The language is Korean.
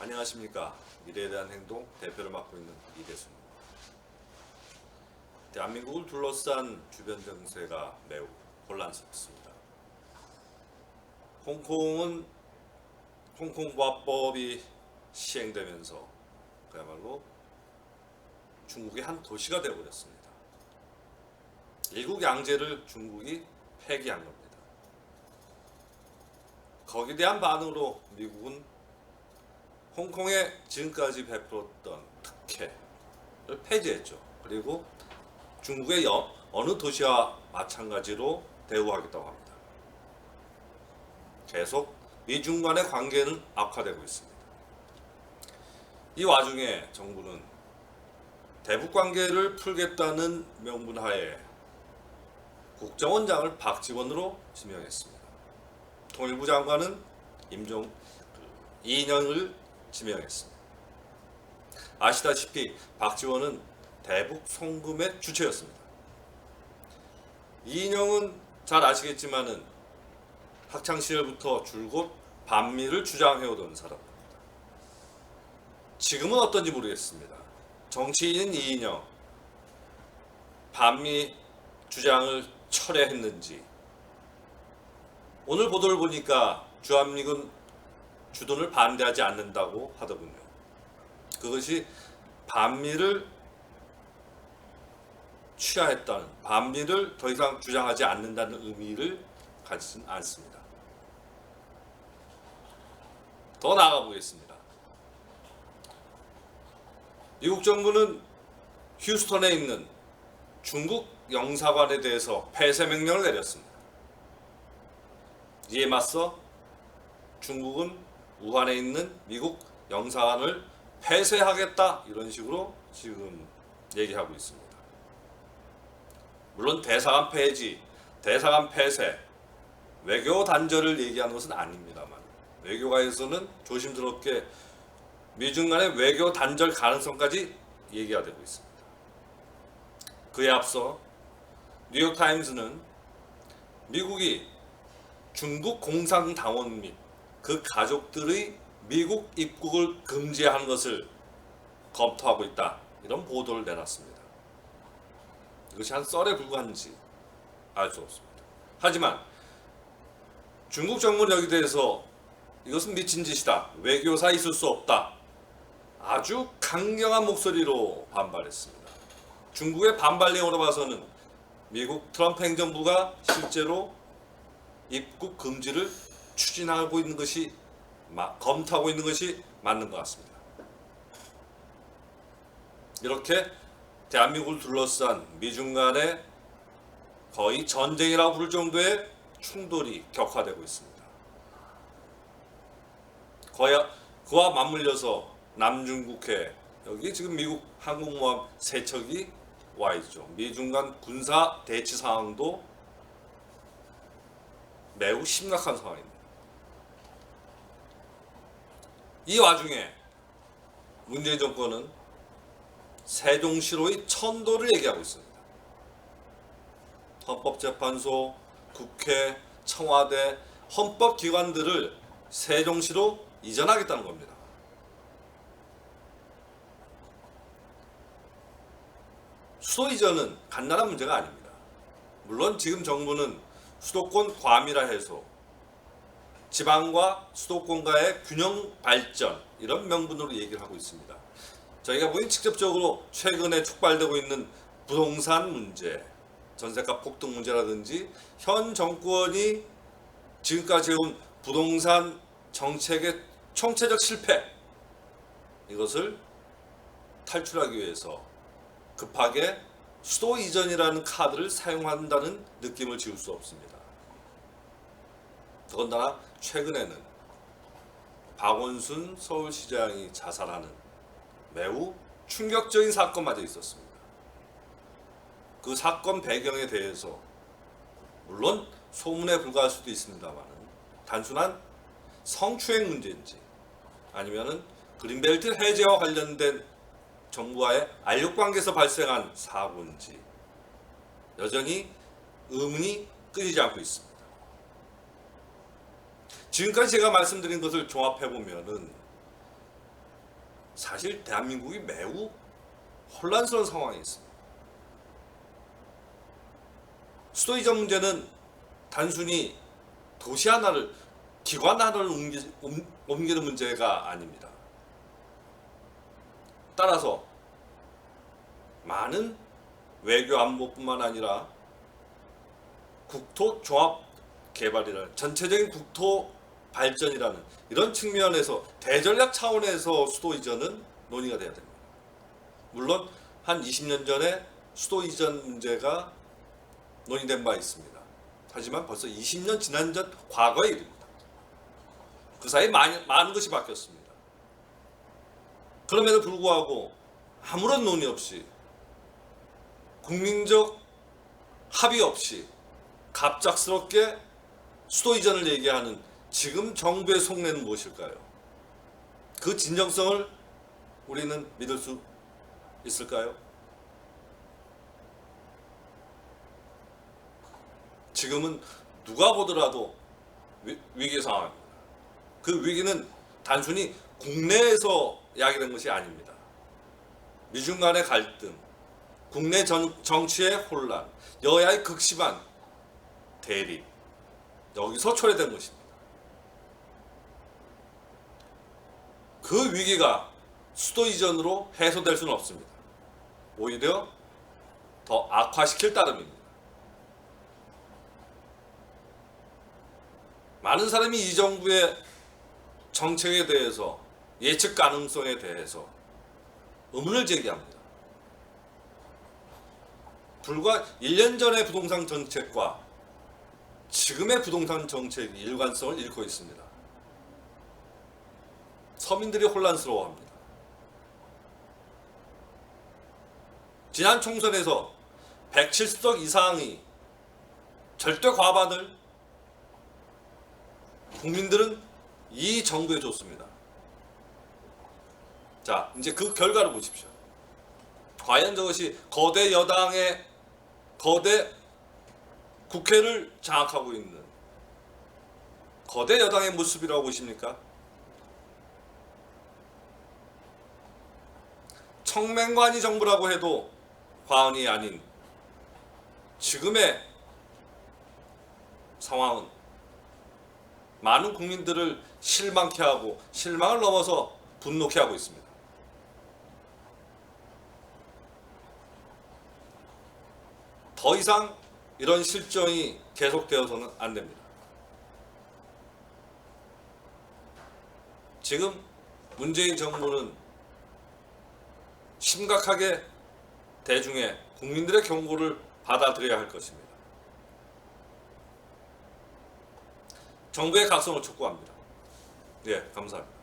안녕하십니까 미래에 대한 행동 대표를 맡고 있는 이대수입니다. 대한민국을 둘러싼 주변 정세가 매우 혼란스럽습니다. 홍콩은 홍콩과법이 시행되면서 그야말로 중국의 한 도시가 되어버렸습니다. 일국 양제를 중국이 폐기한 겁니다. 거기에 대한 반응으로 미국은 홍콩에 지금까지 베풀었던 특혜를 폐지했죠. 그리고 중국의 여- 어느 도시와 마찬가지로 대우하겠다고 합니다. 계속 미중 간의 관계는 악화되고 있습니다. 이 와중에 정부는 대북 관계를 풀겠다는 명분하에 국정원장을 박지원으로 지명했습니다. 통일부 장관은 임종 그 이인영을 지명했습니다. 아시다시피 박지원은 대북 송금의 주체였습니다. 이인영은 잘 아시겠지만은 학창 시절부터 줄곧 반미를 주장해오던 사람입니다. 지금은 어떤지 모르겠습니다. 정치인인 이인영 반미 주장을 철회했는지 오늘 보도를 보니까 주한미군 주둔을 반대하지 않는다고 하더군요. 그것이 반미를 취하했다는 반미를 더 이상 주장하지 않는다는 의미를 가지진 않습니다. 더 나아가 보겠습니다. 미국 정부는 휴스턴에 있는 중국 영사관에 대해서 폐쇄 명령을 내렸습니다. 이에 맞서 중국은 우한에 있는 미국 영사관을 폐쇄하겠다 이런 식으로 지금 얘기하고 있습니다. 물론 대사관 폐지, 대사관 폐쇄, 외교 단절을 얘기하는 것은 아닙니다만 외교가에서는 조심스럽게 미중 간의 외교 단절 가능성까지 얘기가 되고 있습니다. 그에 앞서 뉴욕 타임스는 미국이 중국 공산당원 및 그 가족들의 미국 입국을 금지하는 것을 검토하고 있다. 이런 보도를 내놨습니다. 이것이 한 썰에 불과한지 알 수 없습니다. 하지만 중국 정부는 여기 대해서 이것은 미친 짓이다. 외교사 있을 수 없다. 아주 강경한 목소리로 반발했습니다. 중국의 반발 내용으로 봐서는 미국 트럼프 행정부가 실제로 입국 금지를 추진하고 있는 것이 마- 검토하고 있는 것이 맞는 것 같습니다. 이렇게 대한민국을 둘러싼 미중 간의 거의 전쟁이라고 부를 정도의 충돌이 격화되고 있습니다. 거야, 그와 맞물려서 남중국해 여기 지금 미국 항공모함 세 척이 와 있죠. 미중 간 군사 대치 상황도 매우 심각한 상황입니다. 이 와중에 문재인 정권은 세종시로의 천도를 얘기하고 있습니다. 헌법재판소, 국회, 청와대, 헌법기관들을 세종시로 이전하겠다는 겁니다. 수도 이전은 간단한 문제가 아닙니다. 물론 지금 정부는 수도권 과밀화 해소, 지방과 수도권과의 균형 발전 이런 명분으로 얘기를 하고 있습니다. 저희가 보니 직접적으로 최근에 촉발되고 있는 부동산 문제, 전세가 폭등 문제라든지 현 정권이 지금까지 해온 부동산 정책의 총체적 실패 이것을 탈출하기 위해서 급하게 수도 이전이라는 카드를 사용한다는 느낌을 지울 수 없습니다. 더군다나 최근에는 박원순 서울시장이 자살하는 매우 충격적인 사건마저 있었습니다. 그 사건 배경에 대해서 물론 소문에 불과할 수도 있습니다만 단순한 성추행 문제인지 아니면은 그린벨트 해제와 관련된 정부와의 알력 관계에서 발생한 사고인지 여전히 의문이 끊이지 않고 있습니다. 지금까지 제가 말씀드린 것을 종합해 보면은 사실 대한민국이 매우 혼란스러운 상황에 있습니다. 수도 이전 문제는 단순히 도시 하나를 기관 하나를 옮기, 옮- 옮기는 문제가 아닙니다. 따라서 많은 외교 안보뿐만 아니라 국토 종합 개발이라는 전체적인 국토 발전이라는 이런 측면에서 대전략 차원에서 수도 이전은 논의가 돼야 됩니다. 물론 한 20년 전에 수도 이전 문제가 논의된 바 있습니다. 하지만 벌써 20년 지난 전 과거의 일입니다. 그 사이 많이, 많은 것이 바뀌었습니다. 그럼에도 불구하고 아무런 논의 없이 국민적 합의 없이 갑작스럽게 수도 이전을 얘기하는 지금 정부의 속내는 무엇일까요? 그 진정성을 우리는 믿을 수 있을까요? 지금은 누가 보더라도 위, 위기 상황입니다. 그 위기는 단순히 국내에서 야기된 것이 아닙니다. 미중 간의 갈등, 국내 전, 정치의 혼란, 여야의 극심한 대립, 여기서 초래된 것입니다. 그 위기가 수도 이전으로 해소될 수는 없습니다. 오히려 더 악화시킬 따름입니다. 많은 사람이 이 정부의 정책에 대해서 예측 가능성에 대해서 의문을 제기합니다. 불과 1년 전의 부동산 정책과 지금의 부동산 정책이 일관성을 잃고 있습니다. 서민들이 혼란스러워합니다. 지난 총선에서 170석 이상이 절대 과반을 국민들은 이 정부에 줬습니다. 자, 이제 그 결과를 보십시오. 과연 저것이 거대 여당의 거대 국회를 장악하고 있는 거대 여당의 모습이라고 보십니까? 청맹관이 정부라고 해도 과언이 아닌 지금의 상황은 많은 국민들을 실망케 하고 실망을 넘어서 분노케 하고 있습니다. 더 이상 이런 실정이 계속되어서는 안 됩니다. 지금 문재인 정부는 심각하게 대중의 국민들의 경고를 받아들여야 할 것입니다. 정부의 각성을 촉구합니다. 예, 감사합니다.